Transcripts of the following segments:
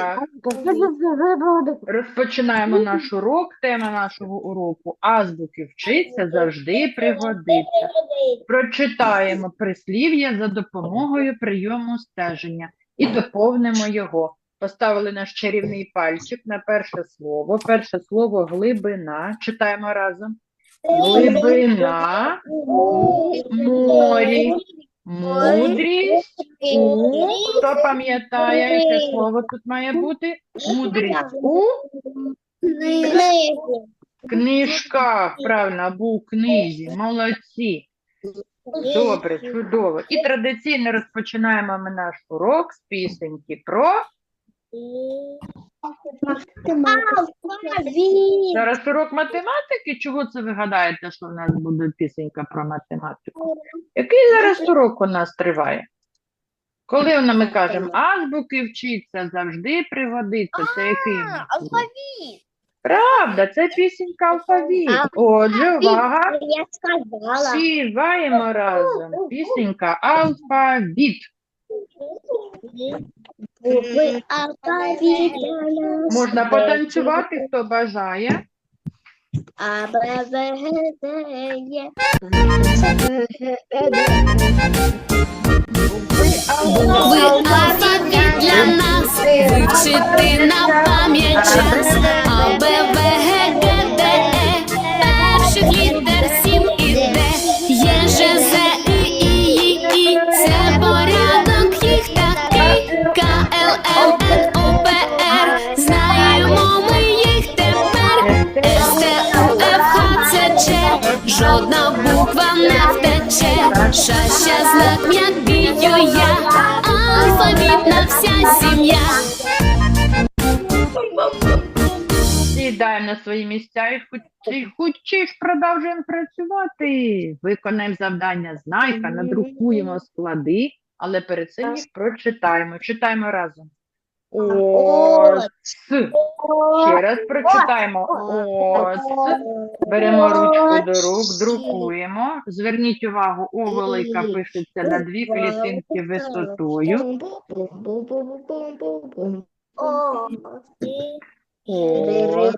Так. Розпочинаємо наш урок. Тема нашого уроку азбуки вчиться завжди пригодиться. Прочитаємо прислів'я за допомогою прийому стеження і доповнимо його. Поставили наш чарівний пальчик на перше слово. Перше слово глибина. Читаємо разом. Глибина морі. Мудрість у. Хто пам'ятає, яке слово тут має бути? Мудрість у книжках. Правильно, або у книзі. Молодці. Добре, чудово. І традиційно розпочинаємо ми наш урок з пісеньки про. Зараз урок математики. Чого це ви гадаєте, що в нас буде пісенька про математику? Який зараз урок у нас триває? Коли вона- ми кажемо азбуки вчиться, завжди пригодиться, це який у нас урок? Правда, це пісенька алфавіт. Отже, увага, співаємо разом. Пісенька алфавіт. Можна потанцювати, хто бажає. А, Б, В, Г, Д, Е. Букви алфавіт для нас вивчити на пам'ять час. Не втече. Ша, ще знак м'який я. Алфавітна вся сім'я. Сідаємо на свої місця і хоч- хочеш продовжуємо працювати. Виконаємо завдання знайка, надрукуємо склади, але перед цим їх прочитаємо. Читаємо разом. Ос. Ще раз прочитаємо. Ос. Беремо ручку до рук, друкуємо. Зверніть увагу, О велика пишеться на дві клітинки висотою. Ос.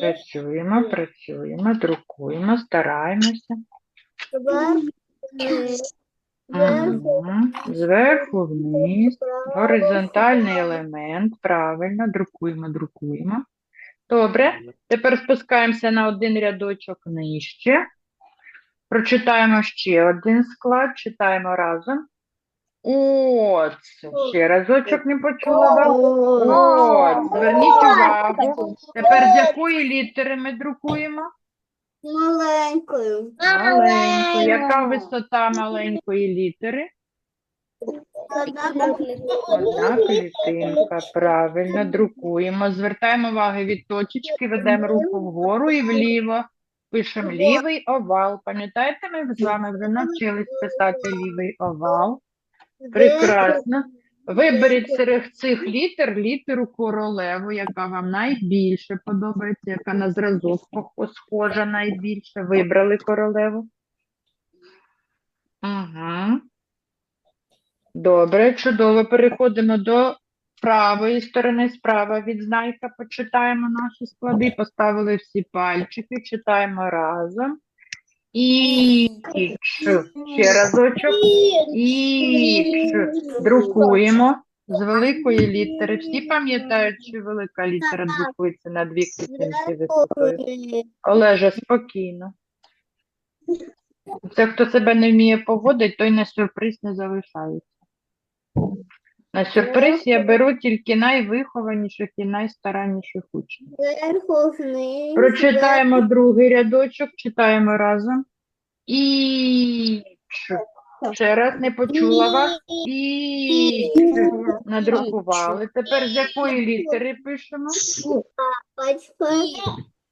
Працюємо, працюємо, друкуємо, стараємося. Мгм. Зверху вниз, горизонтальний елемент, правильно, друкуємо, друкуємо. Добре, тепер спускаємося на один рядочок нижче. Прочитаємо ще один склад, читаємо разом. От, ще разочок не почула. От, зверніть увагу. Тепер з якої літери ми друкуємо? Маленькою. Маленької. Яка висота маленької літери? Одна клітинка, правильно, друкуємо. Звертаємо увагу від точечки, ведемо руку вгору і вліво. Пишемо лівий овал. Пам'ятаєте, ми з вами вже навчились писати лівий овал. Прекрасно. Виберіть серед цих літер літеру королеву, яка вам найбільше подобається, яка на зразок схожа найбільше. Вибрали королеву. Угу. Добре, чудово. Переходимо до правої сторони. Справа від знайка почитаємо наші склади. Поставили всі пальчики, читаємо разом. І ще разочок. І друкуємо з великої літери. Всі пам'ятають, що велика літера друкується на дві клітинки висотою. Олежа, спокійно. Це хто себе не вміє поводити, той на сюрприз не залишається. На сюрприз я беру тільки найвихованіших і найстаранніших учнів. Зверху вниз. Прочитаємо другий рядочок, читаємо разом. І ще раз не почула вас. І надрукували. Тепер з якої літери пишемо?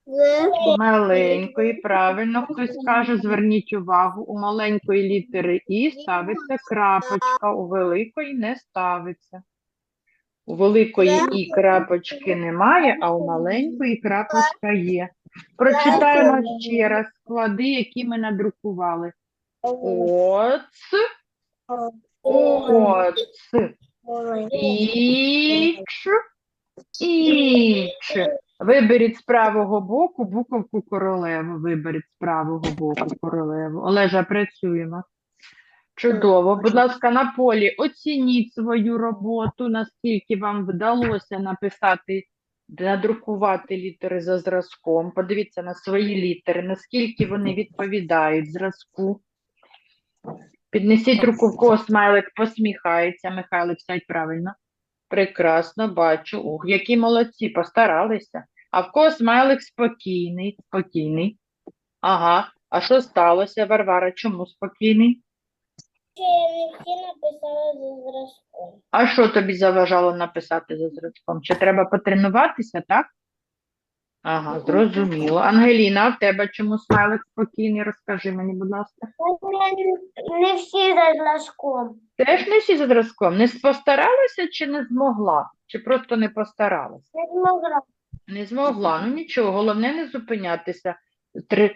Зверху. Маленької, правильно. Хтось каже, зверніть увагу, у маленької літери І ставиться крапочка, у великої не ставиться. У великої і крапочки немає, а у маленької крапочка є. Прочитаємо ще раз склади, які ми надрукували. Оц, оц, іч, іч. Виберіть з правого боку буковку королеву. Виберіть з правого боку королеву. Олежа, працюємо. Чудово. Будь ласка, на полі оцініть свою роботу, наскільки вам вдалося написати, надрукувати літери за зразком. Подивіться на свої літери, наскільки вони відповідають зразку. Піднесіть руку, в кого смайлик посміхається. Михайлик, сядь правильно. Прекрасно, бачу. Ух, які молодці, постаралися. А в кого смайлик спокійний, спокійний. Ага. А що сталося, Варвара? Чому спокійний? не всі написали за зразком. А що тобі заважало написати за зразком? Чи треба потренуватися, так? Ага, зрозуміло. Ангеліна, а в тебе чому смайлик спокійний? Розкажи мені, будь ласка. Не всі за зразком. Теж не всі за зразком. Не постаралася чи не змогла? Чи просто не постаралася? Не змогла. Не змогла. Ну нічого, головне не зупинятися. Тре-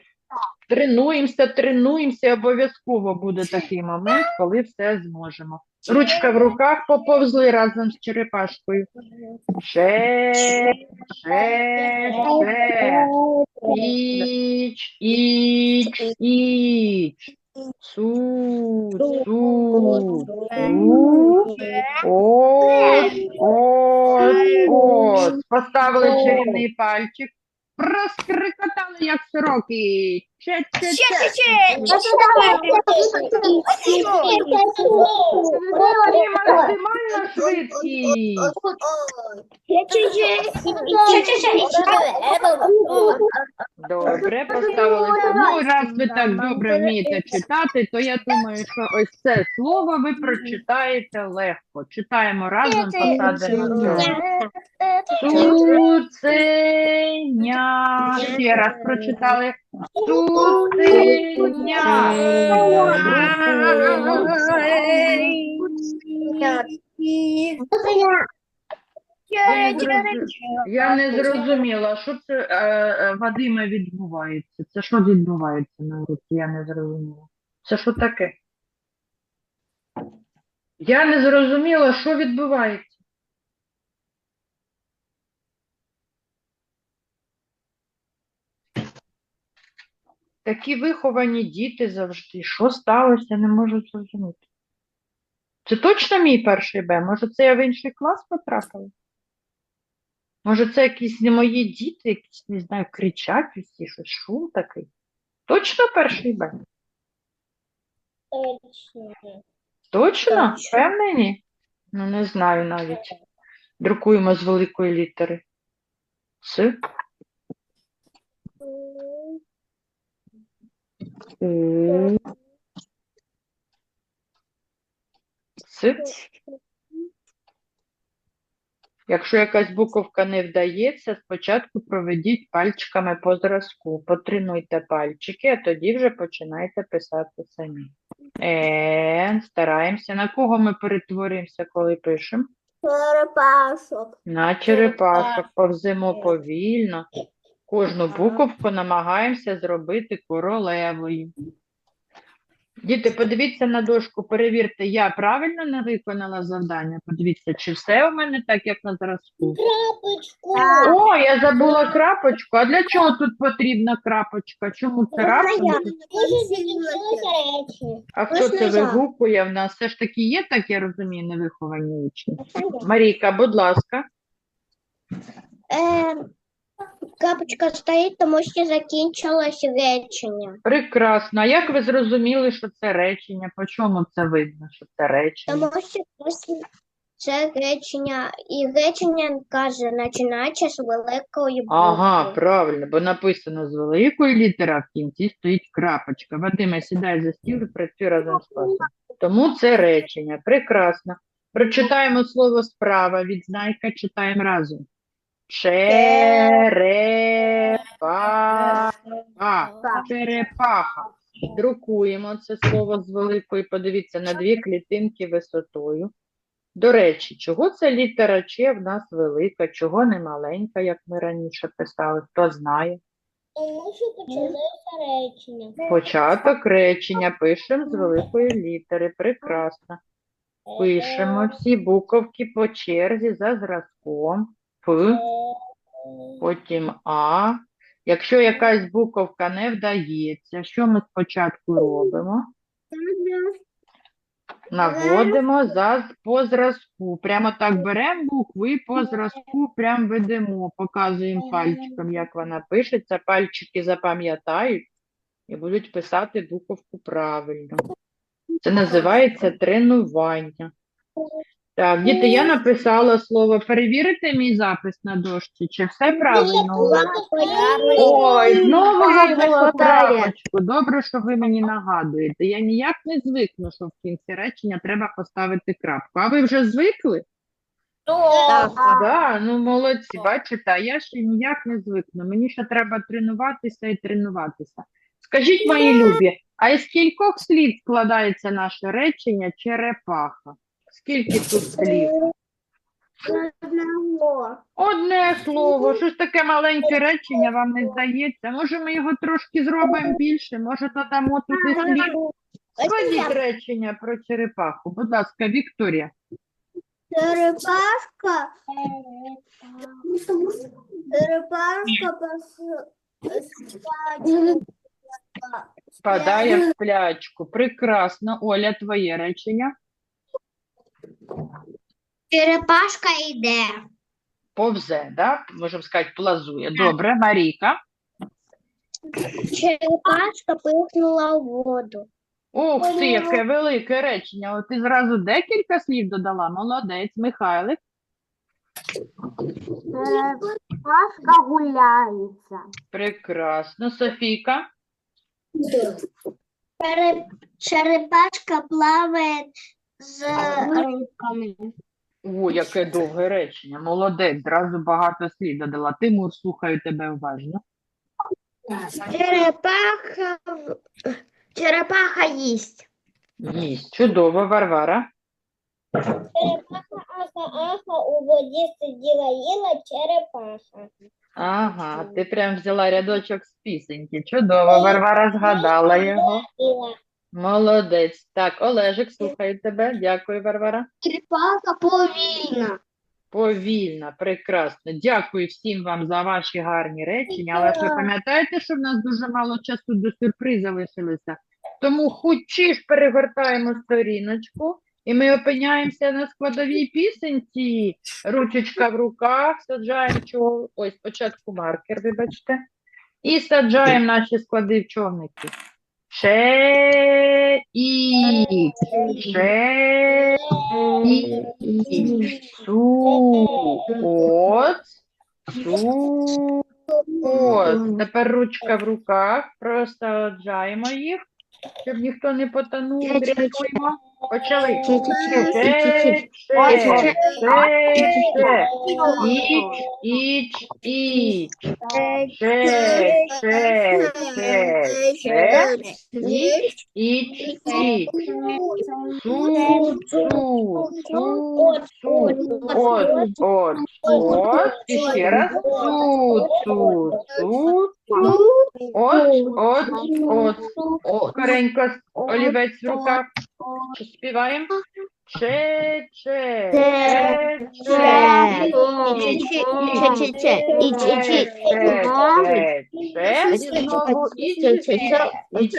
Тренуємося, тренуємося, обов'язково буде такий момент, коли все зможемо. Ручка в руках поповзли разом з черепашкою. Ще, ще, ще. Іч, іч, іч. Су, су, су. Ос, ос, ос. Поставили чарівний пальчик. Розкрикотали, як сороки. Максимальна швидкість. Добре, поставили. Ну, раз ви так добре вмієте читати, то я думаю, що ось це слово ви прочитаєте легко. Читаємо разом, посадимо. Цуценя. Ще раз прочитали. Цуценя. Я не зрозу- Я не зрозуміла, що це е, е, Вадиме відбувається. Це що відбувається на уроці? Я не зрозуміла. Це що таке? Я не зрозуміла, що відбувається. Такі виховані діти завжди. Що сталося, не можу зрозуміти. Це точно мій перший Б? Може, це я в інший клас потрапила? Може, це якісь не мої діти, якісь, не знаю, кричать усі, щось шум такий. Точно перший Б? Точно? Точно. Впевнені? Ну, не знаю навіть. Друкуємо з великої літери. С. С. Якщо якась буковка не вдається, спочатку проведіть пальчиками по зразку. Потренуйте пальчики, а тоді вже починайте писати самі. Е, стараємося. На кого ми перетворюємося, коли пишемо? Черепашок. На черепашок. Повземо повільно. Кожну буковку намагаємося зробити королевою. Діти, подивіться на дошку, перевірте, я правильно не виконала завдання. Подивіться, чи все у мене так, як на зразку. Крапочку. О, я забула крапочку. А для чого тут потрібна крапочка? Чому це раптом? А хто це вигукує? В нас все ж таки є, так я розумію, невиховані учні. Марійка, будь ласка. Крапочка стоїть, тому що закінчилось речення. Прекрасно. А як ви зрозуміли, що це речення? По чому це видно, що це речення? Тому що після це речення, і речення каже, починаючи з великої букви. Ага, правильно, бо написано з великої літери, а в кінці стоїть крапочка. Вадиме, сідай за стіл і працюй разом з класом. Тому це речення. Прекрасно. Прочитаємо слово справа від знайка, читаємо разом. Черепаха. Черепаха. Друкуємо це слово з великої, подивіться, на дві клітинки висотою. До речі, чого це літера Ч в нас велика, чого не маленька, як ми раніше писали, хто знає? Тому що почалося речення. Початок речення пишемо з великої літери. Прекрасно. Пишемо всі буковки по черзі за зразком. Потім А. Якщо якась буковка не вдається, що ми спочатку робимо? Наводимо за, по зразку. Прямо так беремо букву і по зразку прям ведемо, показуємо пальчиком, як вона пишеться. Пальчики запам'ятають і будуть писати буковку правильно. Це називається тренування. Так, діти, я написала слово. Перевірите мій запис на дошці, чи все правильно? Ой, знову забула крапочку. Добре, що ви мені нагадуєте. Я ніяк не звикну, що в кінці речення треба поставити крапку. А ви вже звикли? Так. Да, ну молодці, бачите, а я ще ніяк не звикну. Мені ще треба тренуватися і тренуватися. Скажіть, мої любі, а із кількох слів складається наше речення черепаха? Скільки тут слів? Одного. Одне слово, щось таке маленьке речення вам не здається. Може, ми його трошки зробимо більше, може додамо тут і слів. Складіть речення про черепаху. Будь ласка, Вікторія. Черепашка. Черепашка Впадає в сплячку. Прекрасно. Оля, твоє речення. Черепашка йде. Повзе, да? Можемо сказати, плазує. Добре, Марійка. Черепашка пихнула в воду. Ух ти, яке велике речення. От ти зразу декілька слів додала. Молодець, Михайлик. Черепашка гуляється. Прекрасно. Софійка. Черепашка плаває з рибками. О, яке довге речення. Молодець, зразу багато слів додала. Тимур, слухаю тебе уважно. Черепаха, черепаха їсть. Їсть. Чудово, Варвара. Черепаха аха-аха у воді сиділа їла черепаха. Ага, ти прям взяла рядочок з пісеньки. Чудово, Варвара згадала його. Їла. Молодець. Так, Олежик, слухаю тебе. Дякую, Варвара. Черепаха повільна. Повільно, прекрасно. Дякую всім вам за ваші гарні речення. Але ж ви пам'ятаєте, що в нас дуже мало часу до сюрпризу лишилося? Тому хучі ж перегортаємо сторіночку, і ми опиняємося на складовій пісенці. Ручечка в руках, саджаємо чого. Ой, спочатку маркер, вибачте. І саджаємо наші склади в човники. Ще і су от су от. Тепер ручка в руках, просто джаємо їх, щоб ніхто не потонув. Дряпуємо. Почали. Ще, ще, ще, ще. Іч, іч, іч. Ще, ще, ще, ще. Іч, іч, іч. Су, су, су, су. От, от, от. І ще раз. Су, су, су, су. От, от, от. Скоренько, олівець в руках. Чи співаємо? Че, че, че, че. Че, че, че, че. Знову і. І ще.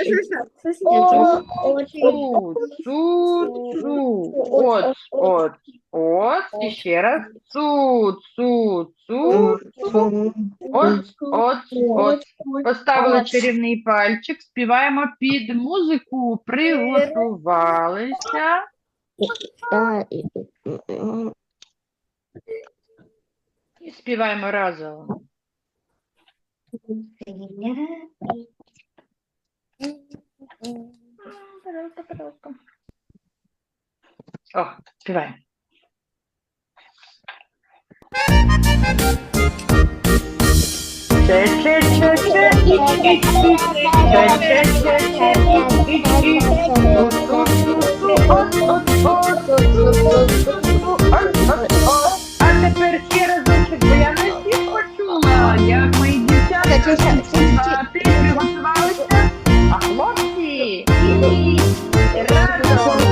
Су, су, су. От, от, от. І ще раз. Су, су, су, су. От, от, от. Поставили чарівний пальчик, співаємо під музику, приготувалися. І співаємо разом. Пожалуйста, пожалуйста. О, співаємо. А тепер ще разочок, бо я не всіх почула. Як мої дівчата Це ще- це ще- а ти приготувалися? А хлопці? І разом.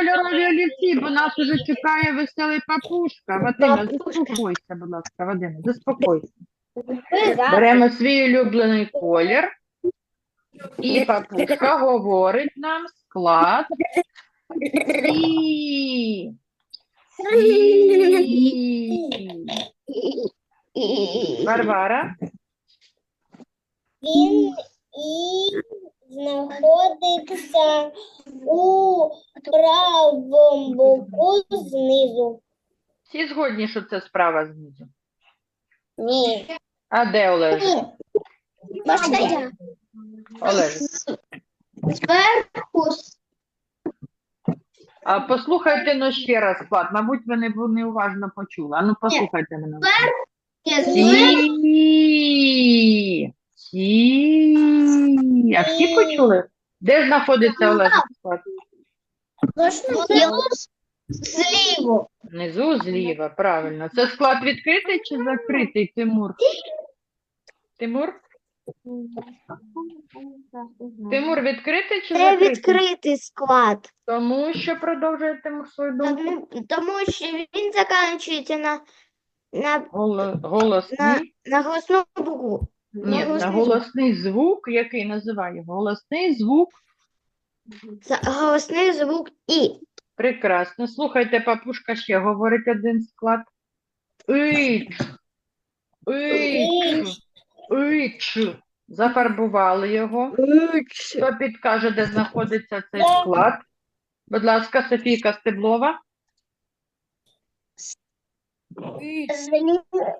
Кольорові олівці, бо нас уже чекає веселий папушка. Папушка. заспокойся, будь ласка, Вадиме, заспокойся. Беремо свій улюблений колір. І папушка говорить нам склад. І. І. Варвара. Він і знаходиться у правому боку знизу. Всі згодні, що це справа знизу. Ні. А де Олеж? Можна я? Зверху А послухайте ну ще раз склад. Мабуть, ви не бу- неуважно почули. А ну послухайте мене. Сі. Сі. А всі почули? Де знаходиться Олег склад? Зліво. Внизу зліва, правильно. Це склад відкритий чи закритий, Тимур? Тимур? Тимур, відкритий чи Це закритий? відкритий склад. Тому що продовжує Тимур свою думку. Тому, тому що він закінчується на, на, Голо- Голосний. на голосну букву. Ні, на голосний голосний звук, який називає голосний звук. Голосний звук І. Прекрасно. Слухайте, папушка ще говорить один склад. Ич. Ич. Ич. Зафарбували його. Хто підкаже, де знаходиться цей склад? Будь ласка, Софійка Стеблова.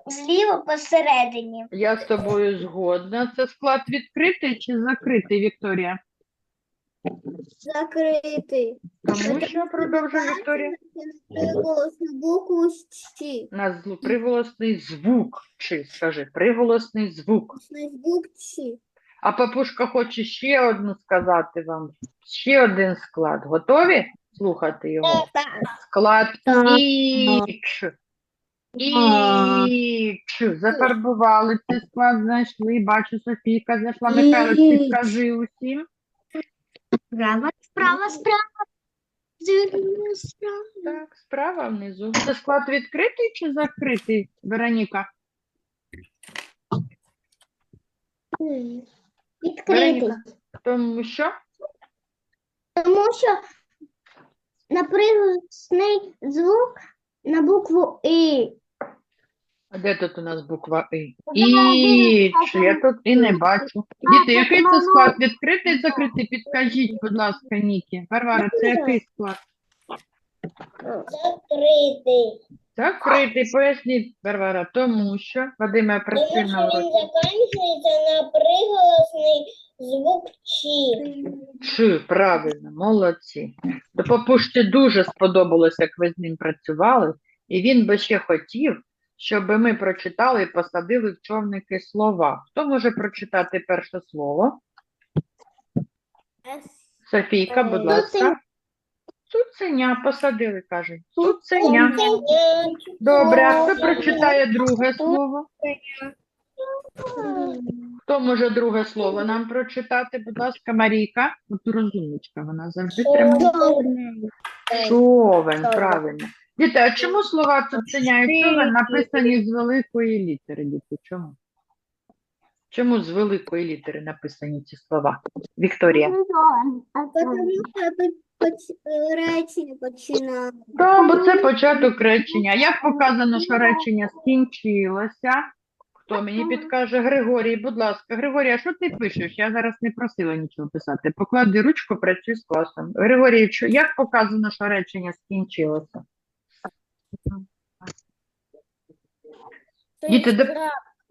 Зліва посередині. Я з тобою згодна. Це склад відкритий чи закритий, Вікторія? Закритий. Тому що продовжує Вікторія. Букву. На зл- приголосний звук. Чи скажи, приголосний звук. Звук Щі. А папушка хоче ще одну сказати вам. Ще один склад. Готові слухати його? Склад Так. Іч. Іч. Зафарбували цей склад, знайшли. Бачу, Софійка зайшла. Михайло, Іч. підкажи усім. Справа, справа, справа. Звернула справа. Так, справа внизу. Це склад відкритий чи закритий, Вероніка? Відкритий. Вероніка. Тому що? Тому що на приголосний звук на букву І. А де тут у нас буква І? давай, Іч. Я тут і не бачу. Діти, який це склад? Відкритий, закритий? Підкажіть, будь ласка, Нікі. Варвара, це який склад? Закритий. Закритий, поясніть, Варвара, тому що Вадиме працює на уроці. закінчується на приголосний звук Чи. Чи, правильно, молодці. До папушці дуже сподобалось, як ви з ним працювали, і він би ще хотів, щоб ми прочитали і посадили в човники слова. Хто може прочитати перше слово? Софійка, будь ласка. Цуценя посадили, каже. Цуценя. Добре, а хто прочитає друге слово? Хто може друге слово нам прочитати? Будь ласка, Марійка. От розумничка, вона завжди тримає. Човен, правильно. Діти, а чому слова цуценя і написані з великої літери, діти? Чому? Чому з великої літери написані ці слова? Вікторія. Тому що речення починає. Так, бо це початок речення. Як показано, що речення скінчилося? Хто мені підкаже? Григорій, будь ласка. Григорій, а що ти пишеш? Я зараз не просила нічого писати. Поклади ручку, працюй з класом. Григорій, як показано, що речення скінчилося? Діти, де-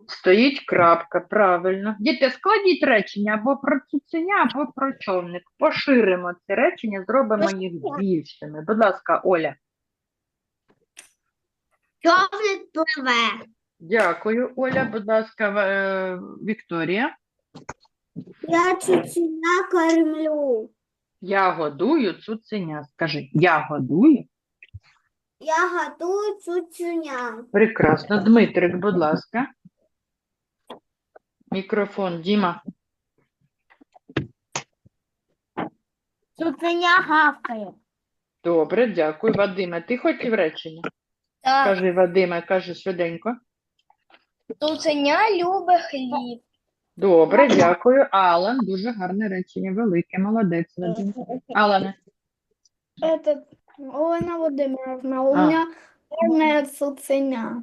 Стоїть крапка, правильно. Діти, складіть речення або про цуценя, або про човник. Поширимо це речення, зробимо їх більшими. Будь ласка, Оля. Човник пливе. Дякую, Оля. Будь ласка, В- е, Вікторія. Я чучуня кормлю. Я годую цуценя. Скажи, я годую. Я готую чучуня. Прекрасно. Дмитрик, будь ласка. Мікрофон, Діма. Чучуня гавкає. Добре, дякую. Вадиме, ти хотів речення? Так, Кажи, Вадиме, кажи швиденько. цуценя любить хліб. Добре, дякую. Алан, дуже гарне речення, велике, молодець, Вадим. Алане, Этот, Олена Володимировна, у А. меня черная цуценя.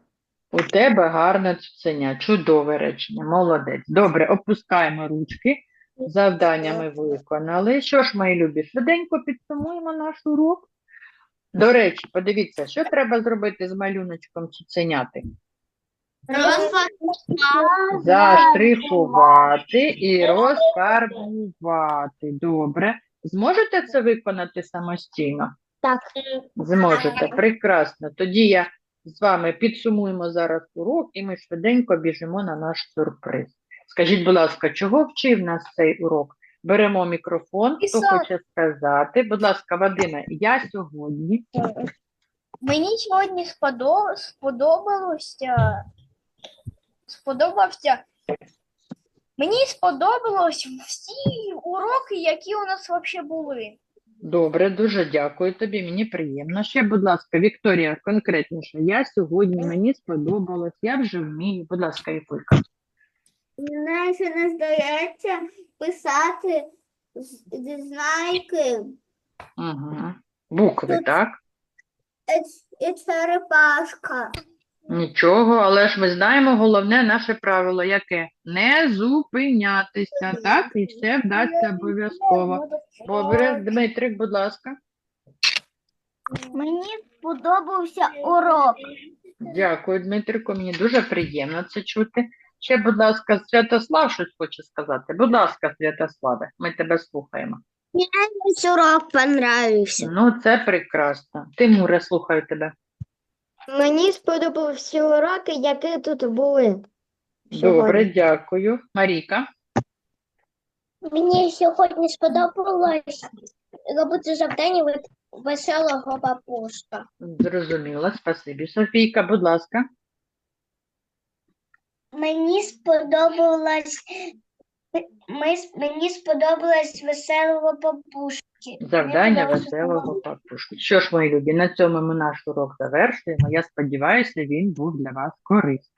у тебе гарне цуценя, чудове речення, молодець. Добре, опускаємо ручки. Завдання ми виконали. Що ж, мої любі, швиденько підсумуємо наш урок. До речі, подивіться, що треба зробити з малюночком цуценяти? Заштрихувати і розфарбувати. Добре. Зможете це виконати самостійно? Так. Зможете. Прекрасно. Тоді я з вами підсумуємо зараз урок і ми швиденько біжимо на наш сюрприз. Скажіть, будь ласка, чого вчив нас цей урок? Беремо мікрофон, хто хоче сказати. Будь ласка, Вадиме, я сьогодні. Мені сьогодні сподо- сподобалося. Сподобався. Мені сподобалось всі уроки, які у нас взагалі були. Добре, дуже дякую тобі, мені приємно. Ще, будь ласка, Вікторія, конкретніше. Я сьогодні, мені сподобалось, я вже вмію. Будь ласка, Вікулька. Мене ще не здається писати з- знайки Угу. Букви, так? і черепашка. Нічого, але ж ми знаємо головне наше правило, яке? Не зупинятися, так? І все вдасться обов'язково. Добре, Дмитрик, будь ласка. Мені сподобався урок. Дякую, Дмитрику, мені дуже приємно це чути. Ще, будь ласка, Святослав щось хоче сказати. Будь ласка, Святославе, ми тебе слухаємо. Весь урок понравився. Ну, це прекрасно. Тимуре, слухаю тебе. Мені сподобався уроки, які тут були. Добре, дякую. Маріка. Мені сьогодні сподобалось робити завдання від веселого бабушка. Зрозуміла, спасибі. Софійка, будь ласка. Мені сподобалось ми, мені сподобалось веселого бабушки. Завдання веселого папушки. Що ж, мої любі, на цьому ми наш урок завершуємо. Я сподіваюся, він був для вас корисним.